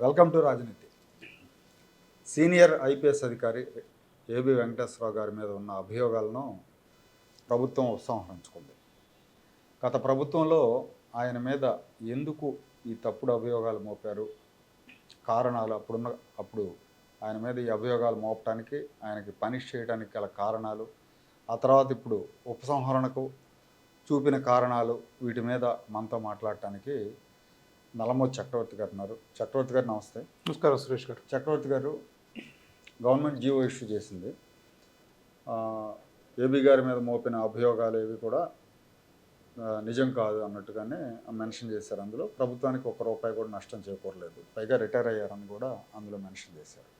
Welcome to Rajaneeti. Senior IPS అధికారి AB Venkateswara Rao గారి మీద ఉన్న అభియోగాలను ప్రభుత్వం ఉపసంహరించుకుంది గత ప్రభుత్వంలో ఆయన మీద ఎందుకు ఈ తప్పుడు అభియోగాలు మోపారు? కారణాలు అప్పుడున్న అప్పుడు ఆయన మీద ఈ అభియోగాలు మోపటానికి ఆయనకి పనిష్ చేయడానికి గల కారణాలు ఆ తర్వాత ఇప్పుడు ఉపసంహరణకు చూపిన కారణాలు వీటి మీద మనతో మాట్లాడటానికి నల్లమూరి చక్రవర్తి గారు ఉన్నారు. చక్రవర్తి గారు నమస్తే. నమస్కారం సురేష్ గారు. చక్రవర్తి గారు గవర్నమెంట్ జీవో ఇష్యూ చేసింది. ఏబీ గారి మీద మోపిన అభియోగాలు ఏవి కూడా నిజం కాదు అన్నట్టుగానే మెన్షన్ చేశారు. అందులో ప్రభుత్వానికి ఒక రూపాయి కూడా నష్టం చేకూరలేదు. పైగా రిటైర్ అయ్యారని కూడా అందులో మెన్షన్ చేశారు.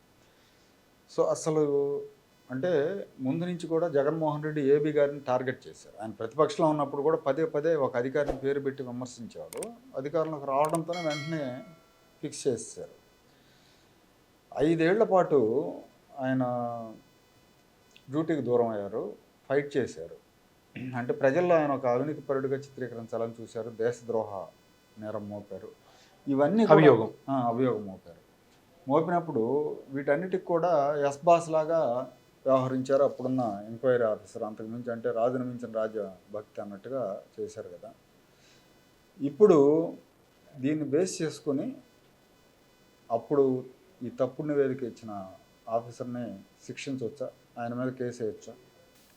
సో అసలు అంటే ముందు నుంచి కూడా జగన్మోహన్ రెడ్డి ఏబీ గారిని టార్గెట్ చేశారు. ఆయన ప్రతిపక్షంలో ఉన్నప్పుడు కూడా పదే పదే ఒక అధికారిని పేరు పెట్టి విమర్శించేవాడు అధికారంలోకి రావడంతోనే వెంటనే ఫిక్స్ చేశారు ఐదేళ్ళ పాటు ఆయన డ్యూటీకి దూరం అయ్యారు ఫైట్ చేశారు. అంటే ప్రజల్లో ఆయన ఒక అవినీతి పరుడిగా చిత్రీకరించాలని చూశారు దేశద్రోహ నేరం మోపారు. ఇవన్నీ అభియోగం. అభియోగం మోపారు. మోపినప్పుడు వీటన్నిటికి కూడా ఎస్ బాస్ లాగా వ్యవహరించారు. అప్పుడున్న ఎంక్వైరీ ఆఫీసర్ అంతకుమించి అంటే రాజును మించిన రాజ భక్తి అన్నట్టుగా చేశారు కదా. ఇప్పుడు దీన్ని బేస్ చేసుకొని అప్పుడు ఈ తప్పుడు నివేదిక ఇచ్చిన ఆఫీసర్ని శిక్షించవచ్చా? ఆయన మీద కేసు వేయచ్చా?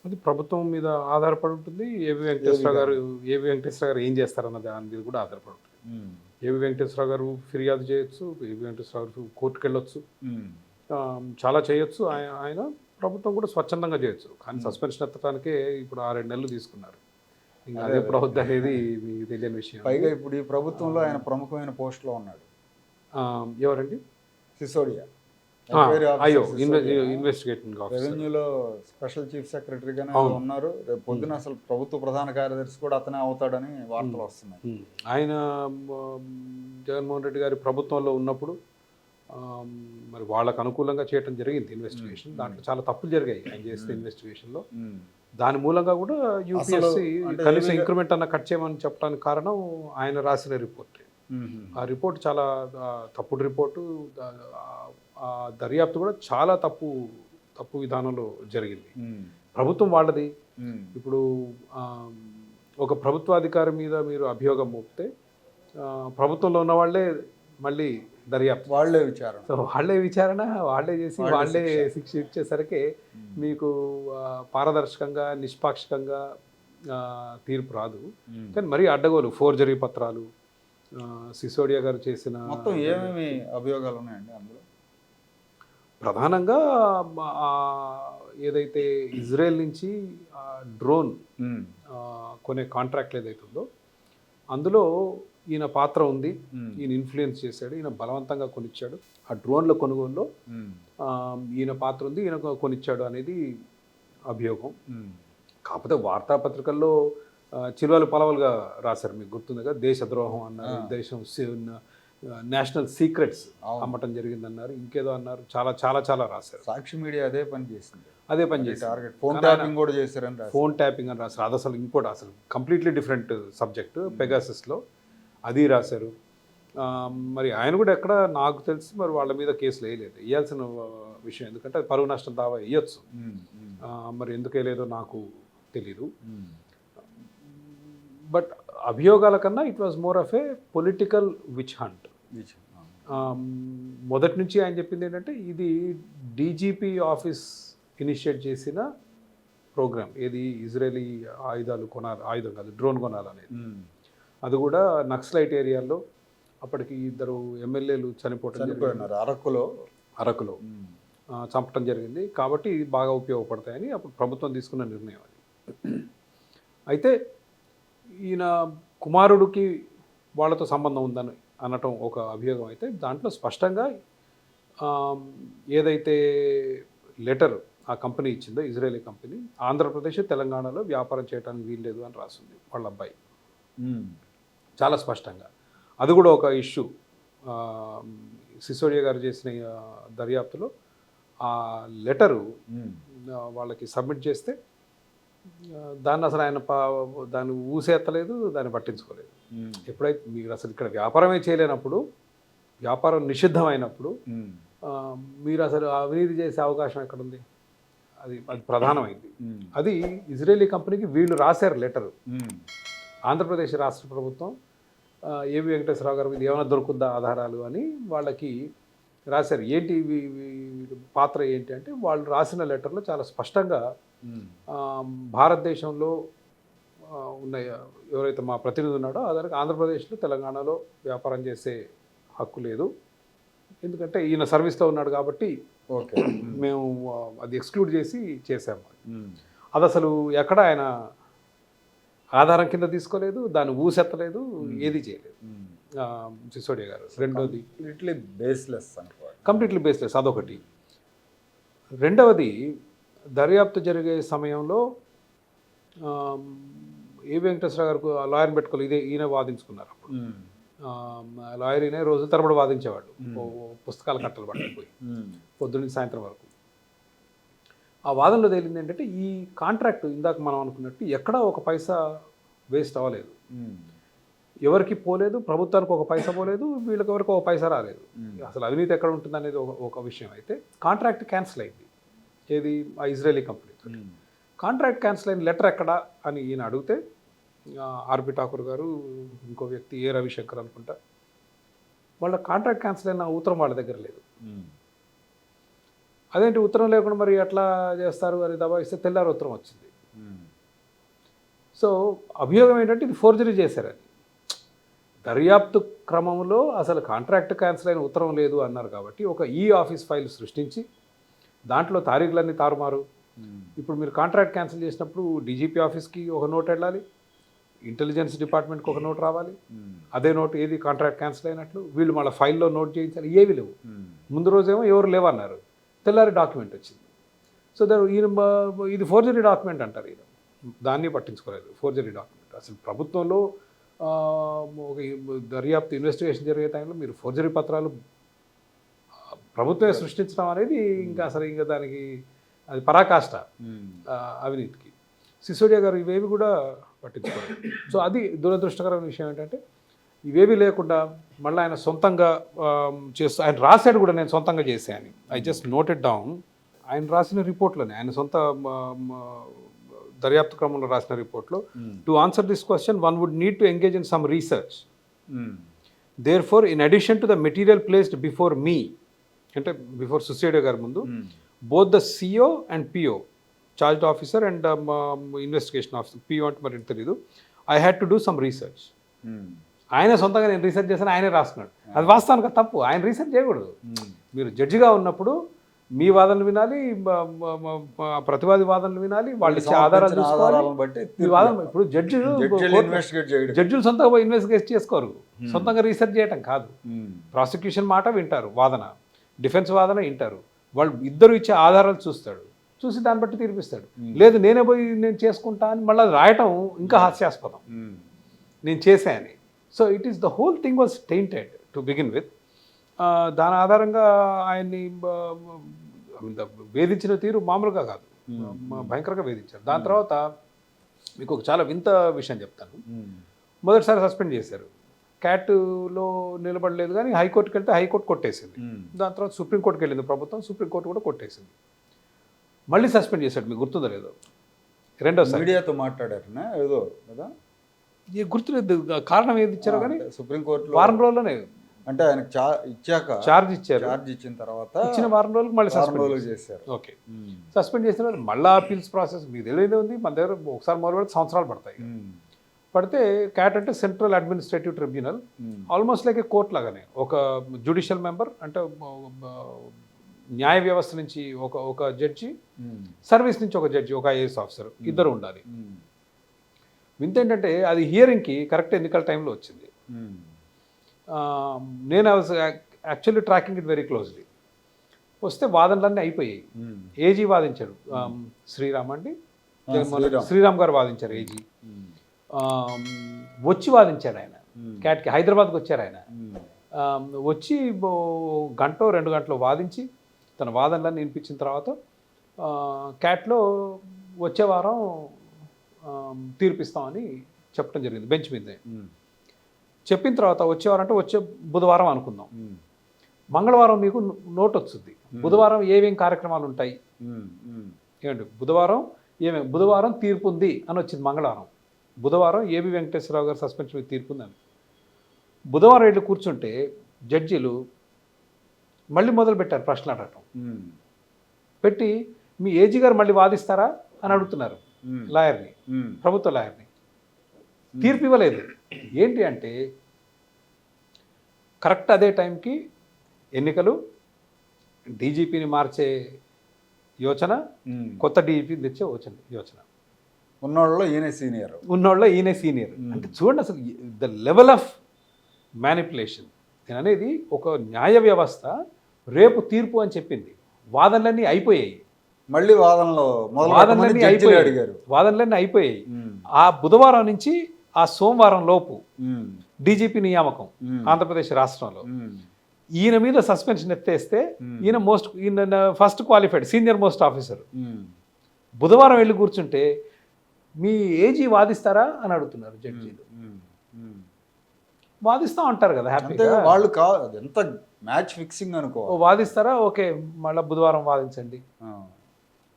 అది ప్రభుత్వం మీద ఆధారపడి ఉంటుంది. ఏవి వెంకటేశ్వర గారు ఏవి వెంకటేశ్వర గారు ఏం చేస్తారన్న దాని మీద కూడా ఆధారపడి ఉంటుంది. ఏవి వెంకటేశ్వర గారు ఫిర్యాదు చేయొచ్చు ఏవి వెంకటేశ్వర గారు కోర్టుకు వెళ్ళొచ్చు చాలా చేయొచ్చు. ఆయన ఆయన ప్రభుత్వం కూడా స్వచ్ఛందంగా చేయొచ్చు. కానీ సస్పెన్షన్ ఎత్తడానికే ఇప్పుడు ఆరేడు నెలలు తీసుకున్నారు. ఇంకా అదే, అవుద్ది అనేది మీకు తెలియని విషయం. పైగా ఇప్పుడు ఈ ప్రభుత్వంలో ఆయన ప్రముఖమైన పోస్ట్లో ఉన్నాడు. ఆ, ఎవరండి? సిసోడియా. ఆ, అయ్యో. ఇన్వెస్టిగేటింగ్ రెవెన్యూలో స్పెషల్ చీఫ్ సెక్రటరీగానే. ఉన్నారు. రేపు పొద్దున అసలు ప్రభుత్వ ప్రధాన కార్యదర్శి కూడా అతనే అవుతాడని వార్తలు వస్తున్నాయి. ఆయన జగన్మోహన్ రెడ్డి గారి ప్రభుత్వంలో ఉన్నప్పుడు ఆ, మరి వాళ్ళకు అనుకూలంగా చేయడం జరిగింది ఇన్వెస్టిగేషన్. దాంట్లో చాలా తప్పులు జరిగాయి ఆయన చేసిన. ఇన్వెస్టిగేషన్లో. దాని మూలంగా కూడా యూపీఎస్సీ కనీసం ఇంక్రిమెంట్ అన్న కట్ చేయమని చెప్పడానికి కారణం ఆయన రాసిన రిపోర్ట్. ఆ రిపోర్ట్ చాలా తప్పుడు రిపోర్టు దర్యాప్తు కూడా చాలా తప్పు తప్పు విధానంలో జరిగింది. ప్రభుత్వం వాళ్ళది. ఇప్పుడు ఒక ప్రభుత్వాధికారి మీద మీరు అభియోగం మోపితే ప్రభుత్వంలో ఉన్న వాళ్ళే మళ్ళీ దర్యాప్తు వాళ్ళే విచారణ సో వాళ్ళే విచారణ వాళ్ళే చేసి వాళ్ళే వాళ్ళే శిక్ష. ఇచ్చేసరికి. మీకు పారదర్శకంగా నిష్పాక్షికంగా తీర్పు రాదు. కానీ మరీ అడ్డగోలు ఫోర్జరీ పత్రాలు సిసోడియా గారు చేసిన మొత్తం ఏమేమి అభియోగాలు ఉన్నాయండి అందులో ప్రధానంగా ఏదైతే ఇజ్రాయెల్ నుంచి డ్రోన్ కొనే కాంట్రాక్ట్ ఏదైతే ఉందో అందులో ఈయన పాత్ర ఉంది. ఈయన ఇన్ఫ్లుయెన్స్ చేశాడు. ఈయన బలవంతంగా కొనిచ్చాడు. ఆ డ్రోన్ల కొనుగోలులో ఈయన పాత్ర ఉంది. ఈయన కొనిచ్చాడు అనేది అభియోగం. కాకపోతే వార్తాపత్రికల్లో ఆ, చిలువలు పలవలుగా రాశారు. మీకు గుర్తుందిగా? దేశద్రోహం అన్నారు. దేశం నేషనల్ సీక్రెట్స్. అమ్మటం జరిగిందన్నారు. ఇంకేదో అన్నారు. చాలా చాలా చాలా రాశారు. సాక్షి మీడియా అదే పని చేసింది. అదే పని చేశారు టార్గెట్. ఫోన్ ట్యాపింగ్ కూడా చేశారని రాశారు. ఫోన్ ట్యాపింగ్ అని రాశారు. అది అసలు ఇంకోటి అసలు కంప్లీట్లీ డిఫరెంట్ సబ్జెక్ట్ పెగాసస్లో. అది రాశారు. మరి ఆయన కూడా ఎక్కడ నాకు తెలిసి మరి వాళ్ళ మీద కేసులు వేయలేదు. వేయాల్సిన విషయం ఎందుకంటే అది పరువు నష్టం దావా వేయచ్చు. మరి ఎందుకు వేయలేదో నాకు తెలీదు. బట్ అభియోగాల కన్నా it was more of a political witch hunt. మొదటి నుంచి ఆయన చెప్పింది ఏంటంటే ఇది డీజీపీ ఆఫీస్ ఇనిషియేట్ చేసిన ప్రోగ్రామ్. ఏది ఇజ్రాయలీ ఆయుధాలు కొనాలి ఆయుధం కాదు డ్రోన్ కొనాలనేది. అది కూడా నక్సలైట్ ఏరియాలో అప్పటికి ఇద్దరు ఎమ్మెల్యేలు చనిపోవటం. చనిపోయినారు. అరకులో. అరకులో. చంపటం జరిగింది. కాబట్టి ఇది బాగా ఉపయోగపడతాయని అప్పుడు ప్రభుత్వం తీసుకున్న నిర్ణయం అది. అయితే ఈయన కుమారుడికి వాళ్ళతో సంబంధం ఉందని అనటం ఒక అభియోగం అయితే దాంట్లో స్పష్టంగా ఏదైతే లెటర్ ఆ కంపెనీ ఇచ్చిందో ఇజ్రాయేలీ కంపెనీ ఆంధ్రప్రదేశ్ తెలంగాణలో వ్యాపారం చేయడానికి వీల్లేదు అని రాసింది వాళ్ళ అబ్బాయి. చాలా స్పష్టంగా. అది కూడా ఒక ఇష్యూ. సిసోడియా గారు చేసిన దర్యాప్తులో ఆ లెటరు వాళ్ళకి సబ్మిట్ చేస్తే దాన్ని అసలు ఆయన పా దాన్ని ఊసేత్తలేదు దాన్ని పట్టించుకోలేదు. ఎప్పుడైతే మీరు అసలు ఇక్కడ వ్యాపారమే చేయలేనప్పుడు వ్యాపారం నిషిద్ధమైనప్పుడు మీరు అసలు అవినీతి చేసే అవకాశం ఎక్కడుంది? అది అది ప్రధానమైంది. అది ఇజ్రాయేలీ కంపెనీకి వీళ్ళు రాశారు లెటర్. ఆంధ్రప్రదేశ్ రాష్ట్ర ప్రభుత్వం ఏవి వెంకటేశ్వరరావు గారు ఇది ఏమైనా దొరుకుద్దా ఆధారాలు అని వాళ్ళకి రాశారు. ఏంటి పాత్ర ఏంటి అంటే వాళ్ళు రాసిన లెటర్లో చాలా స్పష్టంగా భారతదేశంలో ఉన్న ఎవరైతే మా ప్రతినిధి ఉన్నాడో అతనికి ఆంధ్రప్రదేశ్లో తెలంగాణలో వ్యాపారం చేసే హక్కు లేదు. ఎందుకంటే ఈయన సర్వీస్లో ఉన్నాడు కాబట్టి ఓకే. మేము అది ఎక్స్క్లూడ్ చేసి చేసాము అది అసలు ఎక్కడ ఆయన ఆధారం కింద తీసుకోలేదు దాన్ని ఊసెత్తలేదు ఏది చేయలేదు. సిసోడియా గారు రెండోది. కంప్లీట్లీ బేస్లెస్ అనుకోవాలి. కంప్లీట్లీ బేస్లెస్ అదొకటి. రెండవది దర్యాప్తు జరిగే సమయంలో ఏ వెంకటేశ్వర గారికి ఆ లాయర్ని పెట్టుకోవాలి ఇదే ఈయన వాదించుకున్నారు అప్పుడు. లాయర్ ఈయన రోజుల తరబడి వాదించేవాడు. పుస్తకాల కట్టలు పట్టుకుపోయి. పొద్దున్న సాయంత్రం వరకు. ఆ వాదనలో తేలింది ఏంటంటే ఈ కాంట్రాక్ట్ ఇందాక మనం అనుకున్నట్టు ఎక్కడా ఒక పైసా వేస్ట్ అవ్వలేదు. ఎవరికి పోలేదు ప్రభుత్వానికి ఒక పైసా పోలేదు వీళ్ళకి ఎవరికి ఒక పైసా రాలేదు. అసలు అవినీతి ఎక్కడ ఉంటుంది అనేది ఒక విషయం అయితే కాంట్రాక్ట్ క్యాన్సిల్ అయింది. ఏది? ఆ Israeli company um, contract cancel అయిన లెటర్ ఎక్కడా అని ఈయన అడిగితే ఆ, ఆర్పి ఠాకూర్ గారు ఇంకో వ్యక్తి ఏ రవిశంకర్ అనుకుంటా వాళ్ళ కాంట్రాక్ట్ క్యాన్సిల్ అయిన ఉత్తరం వాళ్ళ దగ్గర లేదు. అదేంటి ఉత్తరం లేకుండా మరి ఎట్లా చేస్తారు? అని దబాయిస్తే తెల్లారి ఉత్తరం వచ్చింది. సో అభియోగం ఏంటంటే ఇది ఫోర్జరీ చేశారని దర్యాప్తు క్రమంలో అసలు కాంట్రాక్ట్ క్యాన్సిల్ అయిన ఉత్తరం లేదు అన్నారు కాబట్టి ఒక ఈ ఆఫీస్ ఫైల్ సృష్టించి దాంట్లో తారీఖులన్నీ తారుమారు. ఇప్పుడు మీరు కాంట్రాక్ట్ క్యాన్సిల్ చేసినప్పుడు డీజీపీ ఆఫీస్కి ఒక నోట్ వెళ్ళాలి ఇంటెలిజెన్స్ డిపార్ట్మెంట్కి ఒక నోట్ రావాలి అదే నోట్ ఏది కాంట్రాక్ట్ క్యాన్సిల్ అయినట్లు వీళ్ళు మళ్ళీ ఫైల్లో నోట్ చేయించాలి ఏవి లేవు. ముందు రోజేమో ఎవరు లేవన్నారు. తెల్లారి డాక్యుమెంట్ వచ్చింది. సో దాని ఈయన ఇది ఫోర్జరీ డాక్యుమెంట్ అంటారు ఈయన. దాన్ని పట్టించుకోలేదు ఫోర్జరీ డాక్యుమెంట్. అసలు ప్రభుత్వంలో ఒక దర్యాప్తు ఇన్వెస్టిగేషన్ జరిగే టైంలో మీరు ఫోర్జరీ పత్రాలు ప్రభుత్వమే సృష్టించడం అనేది ఇంకా అసలు ఇంకా దానికి అది పరాకాష్ట ఆ, అవినీతికి. సిసోడియా గారు ఇవేవి కూడా పట్టించుకోలేదు. సో అది దురదృష్టకరమైన విషయం ఏంటంటే ఇవేవి లేకుండా మళ్ళీ ఆయన సొంతంగా చేస్తూ ఆయన రాశాడు కూడా నేను సొంతంగా చేశాను ఐ జస్ట్ నోటెడ్ డౌన్ ఆయన రాసిన రిపోర్ట్లోనే ఆయన సొంత దర్యాప్తు క్రమంలో రాసిన రిపోర్ట్లో to answer this question one would need to engage in some research therefore in addition to the material placed before me అంటే బిఫోర్ సుసైడియో గారి ముందు both the CO and PO charged officer and investigation officer PO అంటే మరి తెలీదు I had to do some research ఆయన సొంతంగా నేను research చేశాను ఆయనే రాస్తున్నాడు. అది వాస్తవానికి తప్పు. ఆయన రీసెర్చ్ చేయకూడదు. ఉమ్, మీరు జడ్జిగా ఉన్నప్పుడు మీ వాదనలు వినాలి ప్రతివాది వాదనలు వినాలి వాళ్ళు ఇచ్చే ఆధారాలు చూసుకోవాలి. వాదన ఇప్పుడు జడ్జి జడ్జిలు జడ్జిలు సొంతంగా పోయి ఇన్వెస్టిగేట్ చేసుకోరు. సొంతంగా రీసెర్చ్ చేయటం కాదు. ప్రాసిక్యూషన్ మాట వింటారు వాదన. డిఫెన్స్ వాదన వింటారు. వాళ్ళు ఇద్దరు ఇచ్చే ఆధారాలు చూస్తాడు. చూసి దాన్ని బట్టి తీర్పిస్తాడు. లేదు నేనే పోయి నేను చేసుకుంటా అని మళ్ళీ రాయటం ఇంకా హాస్యాస్పదం. నేను చేశాను so it is the whole thing was tainted to begin with దాని ఆధారంగా ఆయన్ని వేధించిన తీరు మామూలుగా కాదు. మ- భయంకరంగా వేధించారు. దాని తర్వాత మీకు ఒక చాలా వింత విషయం చెప్తాను. ఉమ్, మొదటిసారి సస్పెండ్ చేశారు. క్యాట్లో నిలబడలేదు కానీ హైకోర్టుకి వెళ్తే హైకోర్టు కొట్టేసింది. దాని తర్వాత సుప్రీంకోర్టుకి వెళ్ళింది ప్రభుత్వం సుప్రీంకోర్టు కూడా కొట్టేసింది. మళ్ళీ సస్పెండ్ చేశాడు మీకు గుర్తుందో లేదో. రెండోసారి. మీడియాతో మాట్లాడారనా? ఏదో కదా? గుర్తులేదు. కారణం ఏది ఇచ్చారో కానీ సుప్రీంకోర్టులో వారం రోజుల్లోనే. అంటే ఆయనకు చా ఇచ్చాక ఛార్జ్ ఇచ్చారు. ఛార్జ్ ఇచ్చిన తర్వాత ఇచ్చిన వారం రోజులకు మళ్ళీ సస్పెండ్ రోజులు చేశారు. ఓకే. సస్పెండ్ చేసిన మళ్ళీ అపీల్స్ ప్రాసెస్ మీకు తెలియదే ఉంది. మన దగ్గర ఒకసారి మొదలు పెడితే సంవత్సరాలు పడతాయి. పడితే క్యాట్ అంటే central administrative tribunal. Almost like a court లాగానే. ఒక జ్యుడిషియల్ మెంబర్ అంటే న్యాయ వ్యవస్థ నుంచి ఒక ఒక జడ్జి సర్వీస్ నుంచి ఒక జడ్జి ఒక ఐఏఎస్ ఆఫీసర్ ఇద్దరు ఉండాలి. వింత ఏంటంటే అది హియరింగ్కి కరెక్ట్ ఎన్నికల టైంలో వచ్చింది. నేను actually tracking it very closely. వస్తే వాదనలన్నీ అయిపోయాయి. ఏజీ వాదించాడు శ్రీరామ్ అండి. శ్రీరామ్. గారు వాదించారు ఏజీ. వచ్చి వాదించాడు ఆయన. క్యాట్కి హైదరాబాద్కి వచ్చారు ఆయన. వచ్చి గంట రెండు గంటలు వాదించి తన వాదనలన్నీ వినిపించిన తర్వాత క్యాట్లో వచ్చే వారం తీర్పిస్తామని చెప్పడం జరిగింది బెంచ్ మీదే. చెప్పిన తర్వాత వచ్చే వారం అంటే వచ్చే బుధవారం అనుకుందాం. మంగళవారం మీకు నోట్ వస్తుంది బుధవారం ఏమేం కార్యక్రమాలు ఉంటాయి? ఏమండి? బుధవారం ఏమేమి బుధవారం తీర్పు ఉంది అని వచ్చింది మంగళవారం. బుధవారం ఏబి వెంకటేశ్వరరావు గారు సస్పెన్షన్ మీద తీర్పు ఉందని బుధవారం వెళ్ళి కూర్చుంటే జడ్జీలు మళ్ళీ మొదలు పెట్టారు ప్రశ్నలు అడగటం. పెట్టి మీ ఏజీ గారు మళ్ళీ వాదిస్తారా అని అడుగుతున్నారు. లాయర్ని ప్రభుత్వ లాయర్ని. తీర్పు ఇవ్వలేదు. ఏంటి అంటే కరెక్ట్ అదే టైంకి ఎన్నికలు డీజీపీని మార్చే యోచన. కొత్త డీజీపీని తెచ్చే యోచన యోచన. ఉన్నోళ్ళలో ఈయన సీనియర్. ఉన్నోళ్ళ ఈయన సీనియర్. అంటే చూడండి అసలు ద లెవెల్ ఆఫ్ మ్యానిపులేషన్ అనేది ఒక న్యాయ వ్యవస్థ రేపు తీర్పు అని చెప్పింది. వాదనలన్నీ అయిపోయాయి. మళ్ళీ వాదనలో వాదనలన్నీ అయిపోయాయి. అడిగారు. వాదనలన్నీ అయిపోయాయి. ఆ బుధవారం నుంచి ఆ సోమవారం లోపు డీజీపీ నియామకం ఆంధ్రప్రదేశ్ రాష్ట్రంలో. ఈయన మీద సస్పెన్షన్ ఎత్తేస్తే. ఈయన మోస్ట్ ఈయన first qualified senior most officer. బుధవారం వెళ్ళి కూర్చుంటే మీ ఏజీ వాదిస్తారా అని అడుగుతున్నారు జడ్జీలు. వాదిస్తా ఉంటారు కదా హ్యాపీగా వాళ్ళు కా అది ఎంత మ్యాచ్ ఫిక్సింగ్ అనుకో. వాదిస్తారా? ఓకే మళ్ళీ బుధవారం వాదించండి.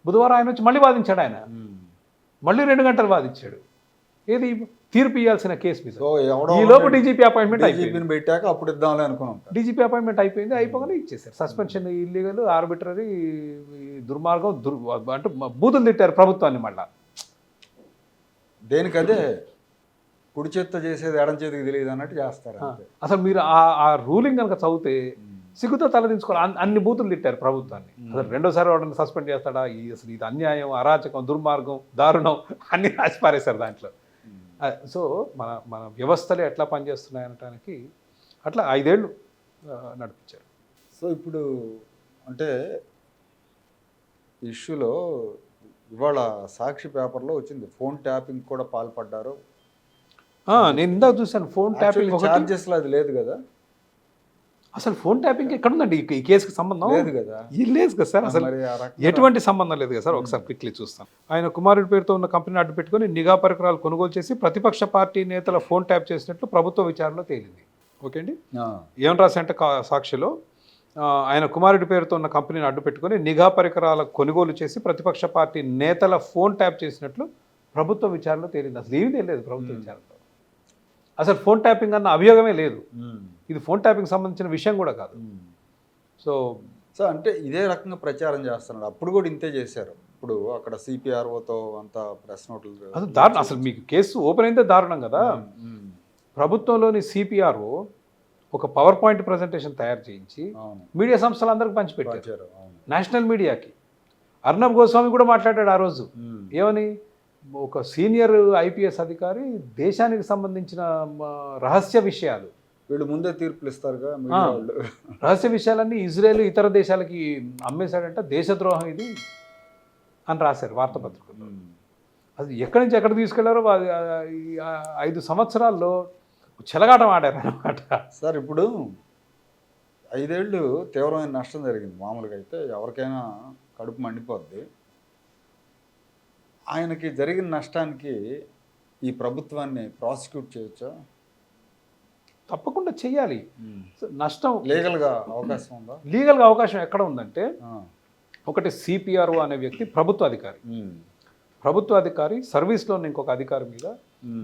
బుధవారం ఆయన వచ్చి మళ్ళీ వాదించాడు ఆయన. మళ్ళీ రెండు గంటలు వాదించాడు. ఏది? తీర్పు ఇవ్వాల్సిన కేసు మీద. ఈ లోపు డీజీపీ అపాయింట్మెంట్ అయిపోయింది. డీజీపీని పెట్టాక అప్పుడు ఇద్దాంలే అనుకుని ఉంటారు డీజీపీ అపాయింట్మెంట్ అయిపోయింది అయిపోగానే ఇచ్చేసారు సస్పెన్షన్ ఇల్లీగల్ ఆర్బిటరీ దుర్మార్గం దుర్ అంటే బూతులు తిట్టారు ప్రభుత్వాన్ని మళ్ళా. దేనికదే? కుడి చేత్తో చేసేది ఎడం చేతికి తెలియదు అన్నట్టు చేస్తారు అసలు మీరు ఆ ఆ రూలింగ్ కనుక చదివితే సిగ్గుతో తలదించుకోవాలి అన్ని- అన్ని బూతులు తిట్టారు ప్రభుత్వాన్ని. అసలు రెండోసారి వాడిని సస్పెండ్ చేస్తాడా? ఈ అసలు ఇది అన్యాయం అరాచకం దుర్మార్గం దారుణం అన్ని రాసి పారేశారు దాంట్లో సో మన మన వ్యవస్థలు ఎట్లా పనిచేస్తున్నాయి అనటానికి అట్లా ఐదేళ్ళు నడిపించారు. సో ఇప్పుడు అంటే ఇష్యూలో ఇవాళ సాక్షి పేపర్లో వచ్చింది. ఫోన్ ట్యాపింగ్ కూడా పాల్పడ్డారు. నేను ఇందాక చూశాను. ఫోన్ ట్యాపింగ్ చార్జెస్లో అది లేదు కదా. అసలు ఫోన్ ట్యాపింగ్ ఎక్కడుందండి? ఈ- ఈ కేసుకి సంబంధం? లేదు కదా. లేదు కదా సార్. అసలు ఎటువంటి సంబంధం లేదు కదా సార్. ఒకసారి క్విక్లీ చూస్తాను. ఆయన కుమారుడి పేరుతో ఉన్న కంపెనీని అడ్డు పెట్టుకుని నిఘా పరికరాలు కొనుగోలు చేసి ప్రతిపక్ష పార్టీ నేతల ఫోన్ ట్యాప్ చేసినట్లు ప్రభుత్వ విచారణలో తేలింది. ఓకే అండి? ఏం కా- సాక్షిలో ఆయన కుమారుడి పేరుతో ఉన్న కంపెనీని అడ్డు పెట్టుకుని నిఘా పరికరాల కొనుగోలు చేసి ప్రతిపక్ష పార్టీ నేతల ఫోన్ ట్యాప్ చేసినట్లు ప్రభుత్వ విచారణలో తేలింది. అసలు ఏమీ తెలియదు ప్రభుత్వ విచారణలో. అసలు ఫోన్ ట్యాపింగ్ అన్న అభియోగమే లేదు. ఇది ఫోన్ ట్యాపింగ్ సంబంధించిన విషయం కూడా కాదు. సో సో అంటే ఇదే రకంగా ప్రచారం చేస్తున్నాడు. అప్పుడు కూడా ఇంతే చేశారు. ఇప్పుడు అక్కడ సిపిఆర్ఓతో అంతా ప్రెస్ నోట్లు అది దారుణం. అసలు మీకు కేసు ఓపెన్ అయితే దారుణం కదా? ప్రభుత్వంలోని సిపిఆర్ఓ ఒక పవర్ పాయింట్ ప్రజెంటేషన్ తయారు చేయించి మీడియా సంస్థలందరికీ పంచిపెట్టారు. నేషనల్ మీడియాకి. అర్నబ్ గోస్వామి కూడా మాట్లాడాడు ఆ రోజు. ఏమని? ఒక సీనియర్ ఐపీఎస్ అధికారి దేశానికి సంబంధించిన రహస్య విషయాలు. వీళ్ళు ముందే తీర్పులు ఇస్తారుగా. వాళ్ళు. రహస్య విషయాలన్నీ ఇజ్రాయెల్ ఇతర దేశాలకి అమ్మేశాడంట దేశద్రోహం ఇది అని రాశారు వార్తాపత్రికల్లో ఉమ్, అది ఎక్కడి నుంచి ఎక్కడ తీసుకెళ్ళారో ఐదు సంవత్సరాల్లో చెలగాటం ఆడారు అనమాట సార్ ఇప్పుడు ఐదేళ్ళు తీవ్రమైన నష్టం జరిగింది. మామూలుగా అయితే ఎవరికైనా కడుపు మండిపోద్ది. ఆయనకి జరిగిన నష్టానికి ఈ ప్రభుత్వాన్ని ప్రాసిక్యూట్ చేయొచ్చా? తప్పకుండా చెయ్యాలి. సో నష్టం లీగల్గా అవకాశం ఉందా? లీగల్గా అవకాశం ఎక్కడ ఉందంటే ఒకటి సిపిఆర్ఓ అనే వ్యక్తి ప్రభుత్వ అధికారి. ప్రభుత్వ అధికారి సర్వీస్లో ఇంకొక అధికారి మీద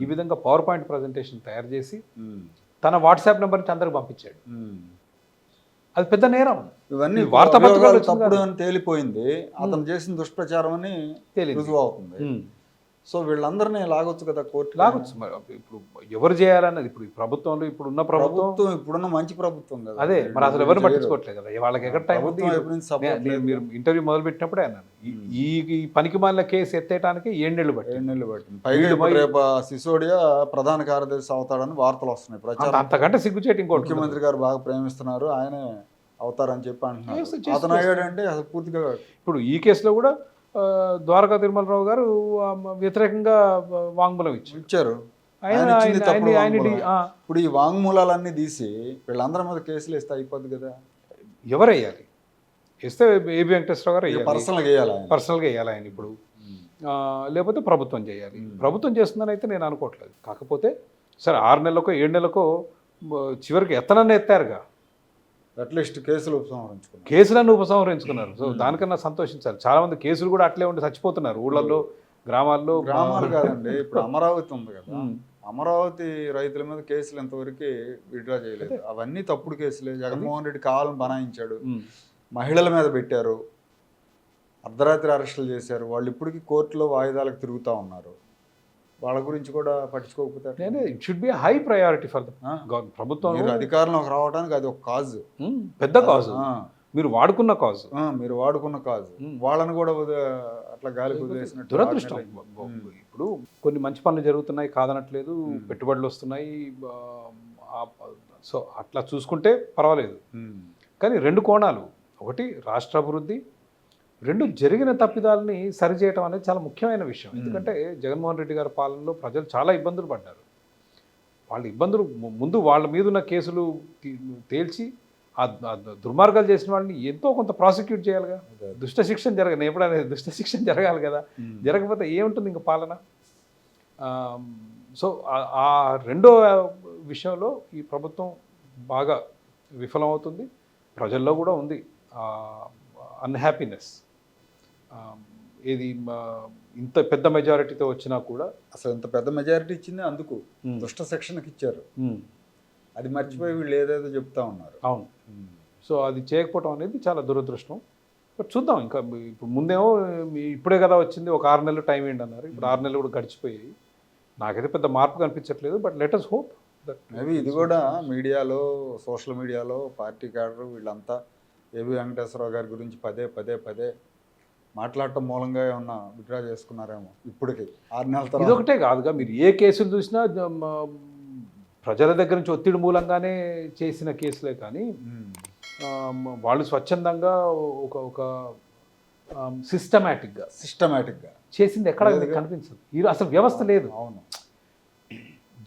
ఈ విధంగా పవర్ పాయింట్ ప్రజెంటేషన్ తయారు చేసి తన వాట్సాప్ నెంబర్ నుంచి అందరికి పంపించాడు. అది పెద్ద నేరం. ఇవన్నీ వార్తాపత్రికలు తప్పుడు. అని తేలిపోయింది. అతను చేసిన దుష్ప్రచారం అని రుజువు అవుతుంది. సో వీళ్ళందరినీ లాగొచ్చు కదా కోర్టు లాగొచ్చు. మరి ఇప్పుడు ఎవరు చేయాలన్నది? ఇప్పుడు ఈ ప్రభుత్వంలో ఇప్పుడు ఉన్న ప్రభుత్వం ఇప్పుడున్న మంచి ప్రభుత్వం కదా. అదే మరి అసలు ఎవరు. పట్టించుకోవట్లేదు కదా? వాళ్ళకి ఎక్కడ టైం ఉంది. మీరు ఇంటర్వ్యూ మొదలు పెట్టినప్పుడే అన్నాను. ఈ- పనికి మాలిన కేసు ఎత్తేయడానికి ఏడేళ్ళు పట్టి ఏడు ఇప్పుడు పోయి- రేపు సిసోడియా ప్రధాన కార్యదర్శి అవుతాడని వార్తలు వస్తున్నాయి ప్రచారం. అంతకంటే సిగ్గుచేటి ఇంకోటి ఉండదు. ముఖ్యమంత్రి గారు బాగా ప్రేమిస్తున్నారు ఆయనే అవుతారని చెప్పి అంటున్నారు. అతను అయ్యాడంటే అసలు పూర్తిగా ఇప్పుడు ఈ కేసులో కూడా ద్వారకా తిరుమలరావు గారు వ్యతిరేకంగా వాంగ్మూలం ఇచ్చారు. ఇచ్చారు. ఇప్పుడు ఈ వాంగ్మూలాలన్నీ తీసి వీళ్ళందరి మీద కేసులు వేస్తే అయిపోద్ది కదా. ఎవరు వేయాలి వేస్తే ఏబి వెంకటేశ్వరరావు గారు పర్సనల్గా వేయాలి. పర్సనల్గా వేయాలి ఆయన. ఇప్పుడు. ఆ, లేకపోతే ప్రభుత్వం చేయాలి. ప్రభుత్వం చేస్తుందని అయితే నేను అనుకోవట్లేదు. కాకపోతే సరే ఆరు నెలలకో ఏడు నెలలకో చివరికి ఎత్తనన్న ఎత్తారుగా. అట్లీస్ట్ కేసులు ఉపసంహరించుకున్నారు. కేసులను ఉపసంహరించుకున్నారు. సో దానికన్నా సంతోషించాలి. చాలా మంది కేసులు కూడా అట్లే ఉండి చచ్చిపోతున్నారు. ఊళ్ళల్లో గ్రామాల్లో. గ్రామాలు కాదండి. ఇప్పుడు అమరావతి ఉంది కదా. అమరావతి రైతుల మీద కేసులు ఇంతవరకు విడ్రా చేయలేదు. అవన్నీ తప్పుడు కేసులే. జగన్మోహన్ రెడ్డి కావాలని బనాయించాడు. మహిళల మీద పెట్టారు. అర్ధరాత్రి అరెస్టులు చేశారు. వాళ్ళు ఇప్పటికీ కోర్టులో వాయిదాలకు తిరుగుతూ ఉన్నారు. వాళ్ళ గురించి కూడా పట్టించుకోకపోతే ఎట్లా? నేనే it should be high priority for? ప్రభుత్వం అధికారంలోకి రావడానికి అది ఒక కాజు. పెద్ద కాజు. మీరు వాడుకున్న కాజు. మీరు వాడుకున్న కాజు. వాళ్ళని కూడా అట్లా వదిలేసినట్టు దురదృష్టం. ఇప్పుడు కొన్ని మంచి పనులు జరుగుతున్నాయి కాదనట్లేదు పెట్టుబడులు వస్తున్నాయి సో అట్లా చూసుకుంటే పర్వాలేదు. కానీ రెండు కోణాలు. ఒకటి రాష్ట్ర అభివృద్ధి రెండు జరిగిన తప్పిదాలని సరిచేయటం అనేది చాలా ముఖ్యమైన విషయం. ఎందుకంటే జగన్మోహన్ రెడ్డి గారి పాలనలో ప్రజలు చాలా ఇబ్బందులు పడ్డారు. వాళ్ళ ఇబ్బందులు ముందు వాళ్ళ మీద ఉన్న కేసులు తేల్చి ఆ దుర్మార్గాలు చేసిన వాళ్ళని ఎంతో కొంత ప్రాసిక్యూట్ చేయాలిగా. దుష్ట శిక్షణ జరగ నేను ఎప్పుడైనా దుష్ట శిక్షణ జరగాలి కదా. జరగకపోతే ఏముంటుంది ఇంకా పాలన? సో ఆ- ఆ రెండో విషయంలో ఈ ప్రభుత్వం బాగా విఫలమవుతుంది. ప్రజల్లో కూడా ఉంది. అన్హ్యాపీనెస్ ఏది ఇంత పెద్ద మెజారిటీతో వచ్చినా కూడా అసలు ఇంత పెద్ద మెజారిటీ ఇచ్చింది అందుకు. దుష్ట శిక్షణకి ఇచ్చారు. అది మర్చిపోయి వీళ్ళు ఏదేదో చెప్తా ఉన్నారు. అవును. సో అది చేయకపోవడం అనేది చాలా దురదృష్టం. బట్ చూద్దాం ఇంకా ఇప్పుడు ముందేమో ఇప్పుడే కదా వచ్చింది ఒక ఆరు నెలలు టైం ఏంటి అన్నారు. ఇప్పుడు ఆరు నెలలు కూడా గడిచిపోయాయి. నాకైతే పెద్ద మార్పు కనిపించట్లేదు but letters hope that maybe ఇది కూడా మీడియాలో సోషల్ మీడియాలో పార్టీ క్యాడర్ వీళ్ళంతా ఏబి వెంకటేశ్వరరావు గారి గురించి పదే పదే పదే మాట్లాడటం మూలంగా ఏమన్నా విత్డ్రా చేసుకున్నారేమో ఇప్పటికి. ఆరు నెలల తర్వాత. ఇదొకటే కాదుగా మీరు ఏ కేసులు చూసినా ప్రజల దగ్గర నుంచి ఒత్తిడి మూలంగానే చేసిన కేసులే కానీ వాళ్ళు స్వచ్ఛందంగా ఒక ఒక సిస్టమేటిక్గా సిస్టమేటిక్గా చేసింది ఎక్కడ. కనిపించదు. ఈ అసలు వ్యవస్థ లేదు. అవును.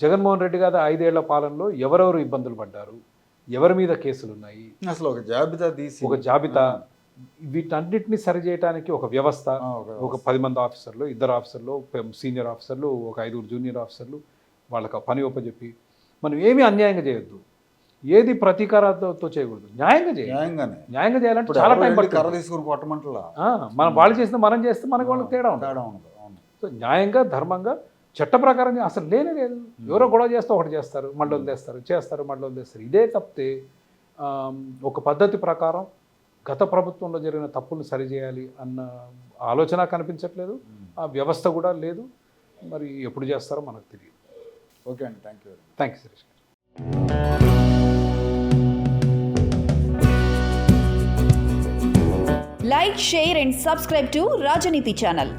జగన్మోహన్ రెడ్డి గారి ఐదేళ్ళ పాలనలో ఎవరెవరు ఇబ్బందులు పడ్డారు? ఎవరి మీద కేసులు ఉన్నాయి అసలు ఒక జాబితా తీసి ఒక జాబితా వీటన్నిటిని సరిచేయడానికి ఒక వ్యవస్థ ఒక పది మంది ఆఫీసర్లు ఇద్దరు ఆఫీసర్లు సీనియర్ ఆఫీసర్లు ఒక ఐదుగురు జూనియర్ ఆఫీసర్లు వాళ్ళకి పని ఒప్పచెప్పి మనం ఏమీ అన్యాయంగా చేయొద్దు. ఏది ప్రతీకారంతో చేయకూడదు. న్యాయంగా చేయాలి న్యాయంగానే. న్యాయంగా చేయాలంటే చాలా టైం కర్ర పడుతుంది. తీసుకుని కొట్టమంటలా మనం వాళ్ళు చేసిన మనం చేస్తే మనకి వాళ్ళకి తేడా ఉండదు. సో న్యాయంగా ధర్మంగా చట్ట ప్రకారం అసలు లేనే లేదు. ఎవరో గొడవ చేస్తే ఒకటి చేస్తారు మళ్ళీ వదిలేస్తారు చేస్తారు మళ్ళీ వదిలేస్తారు ఇదే తప్పితే ఒక పద్ధతి ప్రకారం గత ప్రభుత్వంలో జరిగిన తప్పులు సరిచేయాలి అన్న ఆలోచన కనిపించట్లేదు. ఆ వ్యవస్థ కూడా లేదు. మరి ఎప్పుడు చేస్తారో మనకు తెలియదు. ఓకే అండి. Thank you thank you Suresh గారు. Like, share, and subscribe to Rajaniti channel.